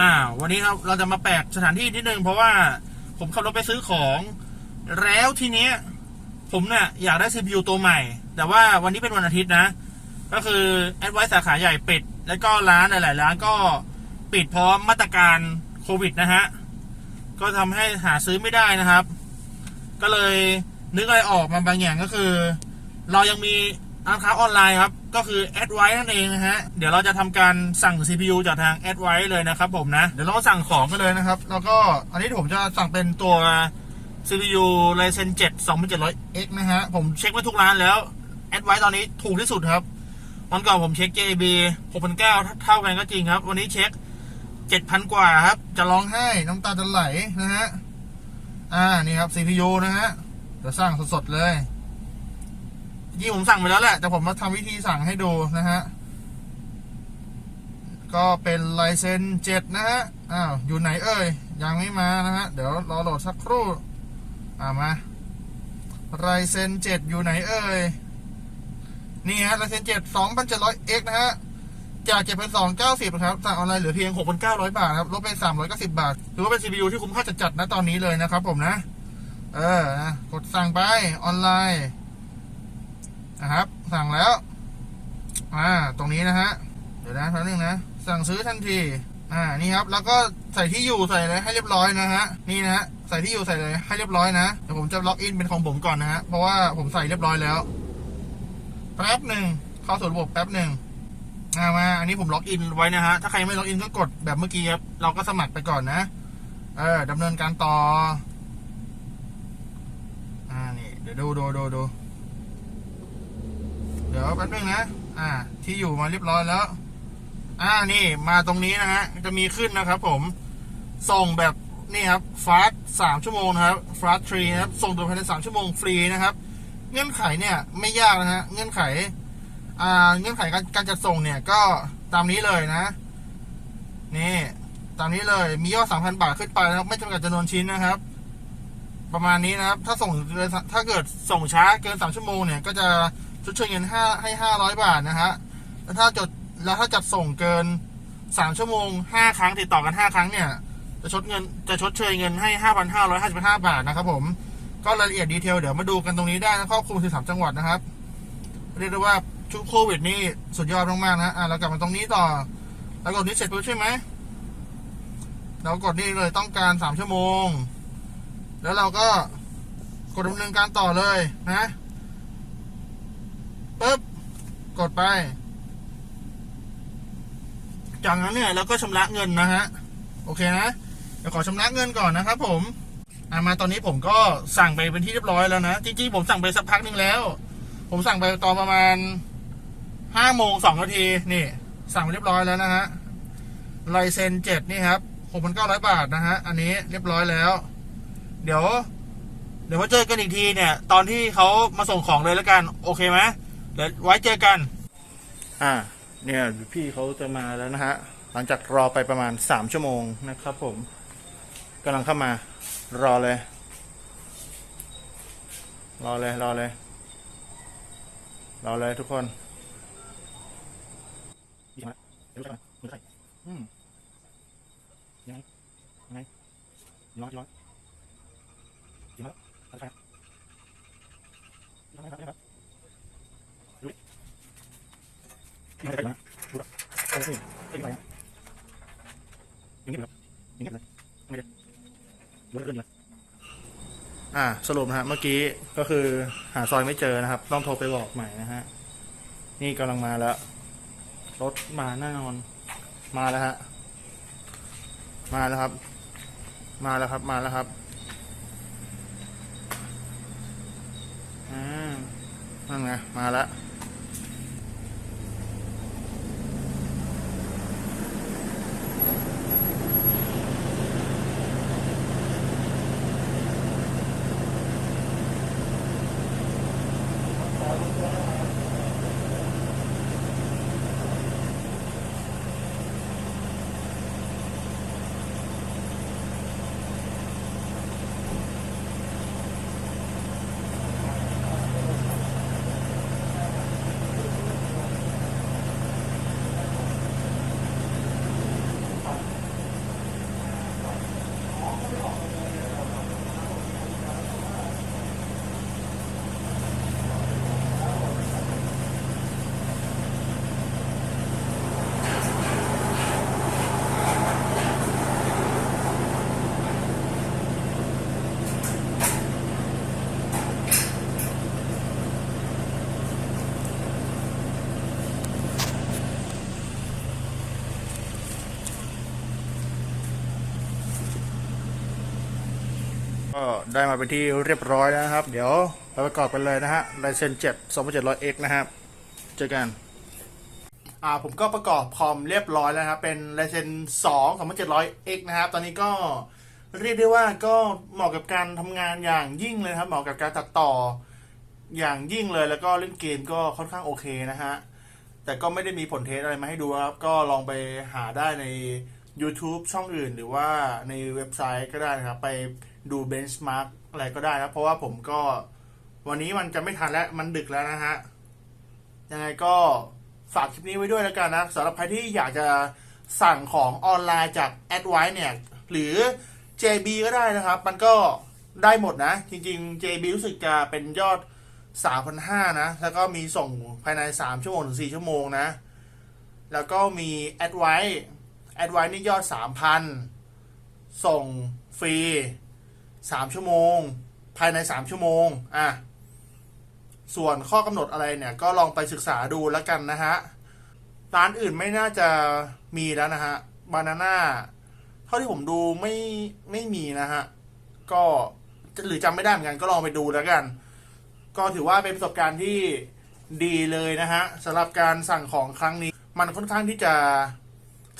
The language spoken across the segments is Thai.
อ่า วันนี้ครับเราจะมาแปลกสถานที่นิดนึงเพราะว่าผมขับรถไปซื้อของ แล้วทีเนี้ย ผมเนี่ยอยากได้ CPU ตัวใหม่ แต่ว่าวันนี้เป็นวันอาทิตย์นะ ก็คือแอดไวสาขาใหญ่ปิด แล้วก็ร้านหลายๆร้านก็ปิดเพราะมาตรการโควิดนะฮะ ก็ทำให้หาซื้อไม่ได้นะครับ ก็เลยนึกอะไรออกมาบางอย่างก็คือ เรายังมี ร้านค้าออนไลน์ครับ ก็คือแอดไว้นั่นเองนะฮะ เดี๋ยวเราจะทำการสั่ง CPU จากทางแอดไว้เลยนะครับผมนะ เดี๋ยวเราก็สั่งของกันเลยนะครับ แล้วก็อันนี้ผมจะสั่งเป็นตัว CPU Ryzen 7 2700X นะฮะ ผมเช็คมาทุกร้านแล้วแอดไว้ตอนนี้ถูกที่สุดครับ วันก่อนผมเช็ค JB 6,900เท่ากันก็จริงครับ วันนี้เช็ค 7,000 กว่าครับ จะร้องไห้น้ำตาจะไหลนะฮะ อ่า นี่ครับ CPU นะฮะ เดี๋ยวสั่งสดๆเลย ยี่ผมสั่งไปแล้วแหละ แต่ผมมาทำวิธีสั่งให้ดูนะฮะ ก็เป็นไลเซน7นะฮะ อ้าว อยู่ไหนเอ่ย ยังไม่มานะฮะ เดี๋ยวรอโหลดสักครู่ อ่ามาไรเซน7อยู่ไหนเอ่ย นี่ฮะไรเซน7 2,700X นเจ็ดร้อยเอ็กนะฮะ จาก7,290ครับสั่งออนไลน์เหลือเพียง6,900บาทครับ ลดไป390บาท ถือว่าเป็น CPU ที่คุ้มค่าจัดๆนะตอนนี้เลยนะครับผมนะ เออ กดสั่งไปออนไลน์ นะครับ สั่งแล้ว อ่า ตรงนี้นะฮะ เดี๋ยวนะแป๊บนึงนะ สั่งซื้อทันที อ่า นี่ครับ แล้วก็ใส่ที่อยู่ใส่อะไรให้เรียบร้อยนะฮะ นี่นะฮะ ใส่ที่อยู่ใส่อะไรให้เรียบร้อยนะ เดี๋ยวผมจะล็อกอินเป็นของผมก่อนนะฮะ เพราะว่าผมใส่เรียบร้อยแล้ว แป๊บหนึ่งเข้าสู่ระบบแป๊บหนึ่งอ่ามา อันนี้ผมล็อกอินไว้นะฮะ ถ้าใครไม่ล็อกอินก็กดแบบเมื่อกี้ครับ เราก็สมัครไปก่อนนะ เออดำเนินการต่อ อ่า นี่ เดี๋ยวดูดูดูดู เดี๋ยวแป๊บนึงนะ อ่า ที่อยู่มาเรียบร้อยแล้ว อ่า นี่มาตรงนี้นะฮะ จะมีขึ้นนะครับ ผม ส่งแบบนี่ครับฟาสสามชั่วโมงนะครับฟาสทรีนะครับ ส่งโดยภายในสามชั่วโมงฟรีนะครับ เงื่อนไขเนี่ยไม่ยากนะฮะ เงื่อนไข อ่า เงื่อนไขการการจัดส่งเนี่ยก็ตามนี้เลยนะ นี่ ตามนี้เลย มียอดสามพันบาทขึ้นไปนะครับ ไม่จำกัดจำนวนชิ้นนะครับ ประมาณนี้นะครับ ถ้าส่งถ้าเกิดส่งช้าเกินสามชั่วโมงเนี่ย ก็จะ ชดเชยเงินห้าให้ห้าร้อยบาทนะฮะแล้วถ้าจดแล้วถ้าจัดส่งเกินสามชั่วโมงห้าครั้งติดต่อกันห้าครั้งเนี่ย จะชดเงินจะชดเชยเงินให้ห้าพันห้าร้อยห้าสิบห้าบาทนะครับผมก็รายละเอียดดีเทลเดี๋ยวมาดูกันตรงนี้ได้นะครอบคลุมสิบสามจังหวัดนะครับ เรียกได้ว่าชุดโควิดนี่สุดยอดมากๆนะอะเรากลับมาตรงนี้ต่อแล้วกดนี้เสร็จปุ๊บใช่ไหมเรากดนี่เลยต้องการสามชั่วโมง แล้วเราก็กดดำเนินการต่อเลยนะ ปุ๊บกดไป จากนั้นเนี่ยเราก็ชำระเงินนะฮะโอเคนะเดี๋ยวขอชำระเงินก่อนนะครับ ผมอะมาตอนนี้ผมก็สั่งไปเป็นที่เรียบร้อยแล้วนะจริงๆผมสั่งไปสักพักนึงแล้ว ผมสั่งไปตอนประมาณห้าโมงสองนาทีนี่ สั่งไปเรียบร้อยแล้วนะฮะไลเซนเจ็ดนี่ครับหกพันเก้าร้อยบาทนะฮะอันนี้เรียบร้อยแล้ว เดี๋ยว เดี๋ยวมาเจอกันอีกทีเนี่ย ตอนที่เขามาส่งของเลยแล้วกัน โอเคไหม ดี๋ยวไว้เจอกัน อ่า เนี่ยพี่เขาจะมาแล้วนะฮะ หลังจากรอไปประมาณสามชั่วโมงนะครับผมกำลังเข้ามารอเลย รอเลย รอเลย รอเลยทุกคนดีไหมเดี๋ยวจะมามือใครอืมยังไงยังไงร้อนร้อนจริงไหมอะไรครับยังไงครับยังไงครับดูดิ ยังไงครับดูดิโอ้ยยังไงครับยังไงครับยังไงเลยยังไงเลยดูเรื่องเลยอ่าสรุปนะฮะเมื่อกี้ก็คือหาซอยไม่เจอนะครับ ต้องโทรไปบอกใหม่นะฮะนี่กำลังมาแล้ว รถมาแน่นอน มาแล้วฮะมาแล้วครับ มาแล้วครับมาแล้วครับอ่านั่นไงมาแล้ว ก็ได้มาเป็นที่เรียบร้อยแล้วนะครับ เดี๋ยวเราประกอบกันเลยนะฮะลายเซน7 2700X นเจ็ดร้อยเอ็กนะครับ เจอกัน อ่าผมก็ประกอบคอมเรียบร้อยแล้วนะครับเป็น Ryzen 2 2700X นเจ็ดร้อยเอ็กนะครับ ตอนนี้ก็เรียกได้ว่าก็เหมาะกับการทำงานอย่างยิ่งเลยครับ เหมาะกับการตัดต่ออย่างยิ่งเลยแล้วก็เล่นเกมก็ค่อนข้างโอเคนะฮะ แต่ก็ไม่ได้มีผลเทสอะไรมาให้ดูครับ ก็ลองไปหาได้ใน YouTube ช่องอื่น หรือว่าในเว็บไซต์ก็ได้นะครับ ไป ดูเบนช์มาร์กอะไรก็ได้นะเพราะว่าผมก็วันนี้มันจะไม่ทันแล้ว มันดึกแล้วนะฮะ ยังไงก็ฝากคลิปนี้ไว้ด้วยแล้วกันนะสำหรับใครที่อยากจะสั่งของออนไลน์จาก a d w i เนี่ย หรือ JB ก็ได้นะครับ มันก็ได้หมดนะ จริงๆ JB รู้สึกจะเป็นยอด 3,500 นะ แล้วก็มีส่งภายใน 3 ชั่วโมงถึง 4 ชั่วโมงนะ แล้วก็มี a d w i แอดไวนี่ยอด 3,000 ส่งฟรี 3ชั่วโมง ภายใน3ชั่วโมงอะส่วนข้อกำหนดอะไรเนี่ยก็ลองไปศึกษาดูแล้วกันนะฮะร้านอื่นไม่น่าจะมีแล้วนะฮะบานาน่าเท่าที่ผมดูไม่ไม่มีนะฮะก็หรือจำไม่ได้เหมือนกันก็ลองไปดูแล้วกัน ก็ถือว่าเป็นประสบการณ์ที่ดีเลยนะฮะสำหรับการสั่งของครั้งนี้ มันค่อนข้างที่จะ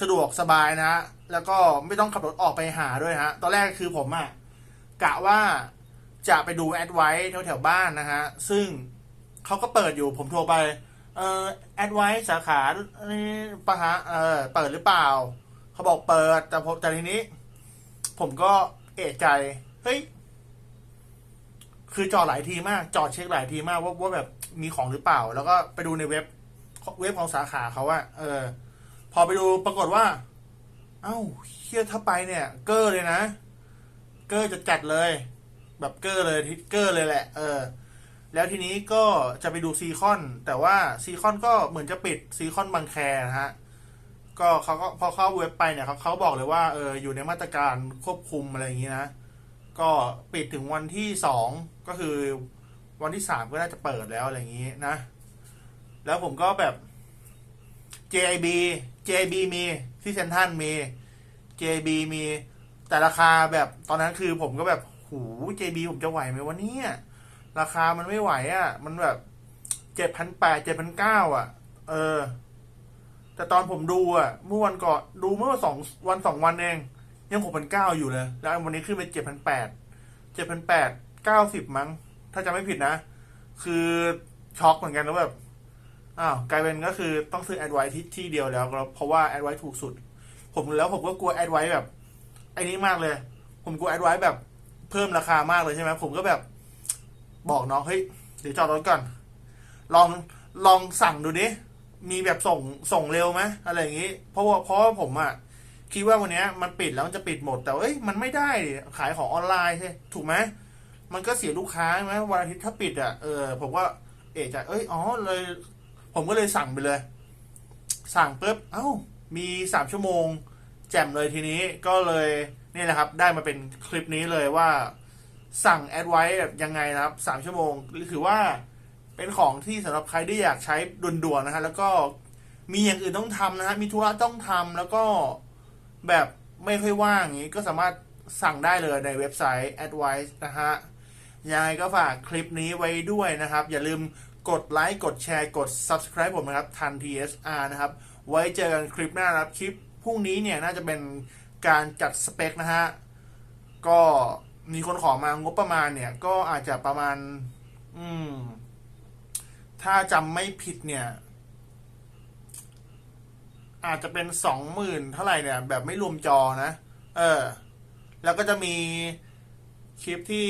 สะดวกสบายนะฮะแล้วก็ไม่ต้องขับรถออกไปหาด้วยฮะตอนแรกคือผมอะ กะว่าจะไปดูแอดไว้แถวแถวๆบ้านนะฮะ ซึ่งเขาก็เปิดอยู่ผมโทรไป เออแอดไว้สาขาปะฮะเออเปิดหรือเปล่า เขาบอกเปิด แต่ผมแต่ทีนี้ ผมก็เอะใจ เฮ้ย คือจอดหลายทีมาก จอดเช็คหลายทีมากว่าว่าแบบมีของหรือเปล่า แล้วก็ไปดูในเว็บ เว็บของสาขาเขาว่า เออ พอไปดูปรากฏว่า เอ้าเฮียถ้าไปเนี่ย เกอร์เลยนะ เกอร์จะจัดเลย แบบเกอร์เลยทิกเกอร์เลยแหละ เออ แล้วทีนี้ก็จะไปดูซีคอน แต่ว่าซีคอนก็เหมือนจะปิดซีคอนบางแคนะฮะ ก็เขาก็พอเข้าเว็บไปเนี่ยเขาเขาบอกเลยว่าเอออยู่ในมาตรการควบคุมอะไรอย่างนี้นะ ก็ปิดถึงวันที่สองก็คือวันที่สามก็น่าจะเปิดแล้วอะไรอย่างนี้นะ แล้วผมก็แบบ JIB JIB มีที่เซนทันมี JB มี แต่ราคาแบบตอนนั้นคือผมก็แบบหู JIB ผมจะไหวไหมวันนี้ราคามันไม่ไหวอะ่ะ มันแบบเจ็ดพันแปดเจ็ดพันเก้าอะ เออ แต่ตอนผมดูอะ เมื่อวันก่อนดูเมื่อสองวันสองวันเอง ยังหกพันเก้าอยู่เลย แล้ววันนี้ขึ้นไปเจ็ดพันแปดเจ็ดพันแปดเก้าสิบมั้ง ถ้าจะไม่ผิดนะ คือช็อกเหมือนกันแล้วแบบอ้าวกลายเป็นก็คือต้องซื้อแอดไวที่ที่เดียวแล้วเพราะว่าแอดไวถูกสุด ผมแล้วผมก็กลัวแอดไวแบบ ไอ้นี้มากเลย ผมกลัวแอดไว้แบบเพิ่มราคามากเลยใช่ไหมผมก็แบบ บอกน้องเฮ้ยเดี๋ยวจอดรถก่อน ลองลองสั่งดูดิมีแบบส่งส่งเร็วไหมอะไรอย่างนี้ เพราะว่าเพราะว่าผมอะคิดว่าวันนี้มันปิดแล้วมันจะปิดหมด แต่เอ้ยมันไม่ได้ขายของออนไลน์ใช่ถูกไหมมันก็เสียลูกค้าใช่ไหมวันอาทิตย์ถ้าปิดอะเออผมว่าเอะใจเอ้ยอ๋อเลย ผมก็เลยสั่งไปเลย สั่งปุ๊บเอ้า มีสามชั่วโมง แจ่มเลยทีนี้ก็เลยนี่แหละครับ ได้มาเป็นคลิปนี้เลยว่าสั่งแอดไว้แบบยังไงนะครับสามชั่วโมงถือว่าเป็นของที่สำหรับใครที่อยากใช้ด่วนๆนะฮะแล้วก็มีอย่างอื่นต้องทำนะฮะมีธุระต้องทำแล้วก็แบบไม่ค่อยว่างอย่างนี้ก็สามารถสั่งได้เลยในเว็บไซต์ Advice นะฮะยังไงก็ฝากคลิปนี้ไว้ด้วยนะครับ อย่าลืมกดไลค์กดแชร์กด Subscribe ผมนะครับทัน TSR นะครับ ไว้เจอกันคลิปหน้านะครับคลิป พรุ่งนี้เนี่ยน่าจะเป็นการจัดสเปคนะฮะ ก็มีคนขอมางบประมาณเนี่ย ก็อาจจะประมาณ อืม ถ้าจำไม่ผิดเนี่ย อาจจะเป็นสองหมื่นเท่าไหร่เนี่ย แบบไม่รวมจอนะ เออ แล้วก็จะมีคลิปที่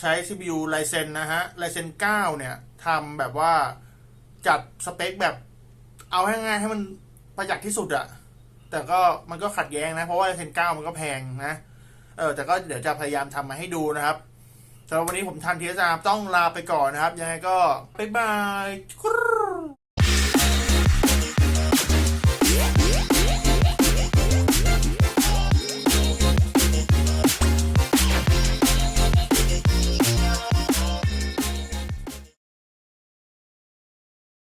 ใช้ CPU Ryzen นะฮะ Ryzen 9เนี่ยทำแบบว่าจัดสเปคแบบ เอาให้ง่ายให้มันประหยัดที่สุดอะ แต่ก็มันก็ขัดแย้งนะ เพราะว่าเซนเก้ามันก็แพงนะ เออ แต่ก็เดี๋ยวจะพยายามทำมาให้ดูนะครับสำหรับวันนี้ผมทันทีสามต้องลาไปก่อนนะครับ ยังไงก็บ๊ายบาย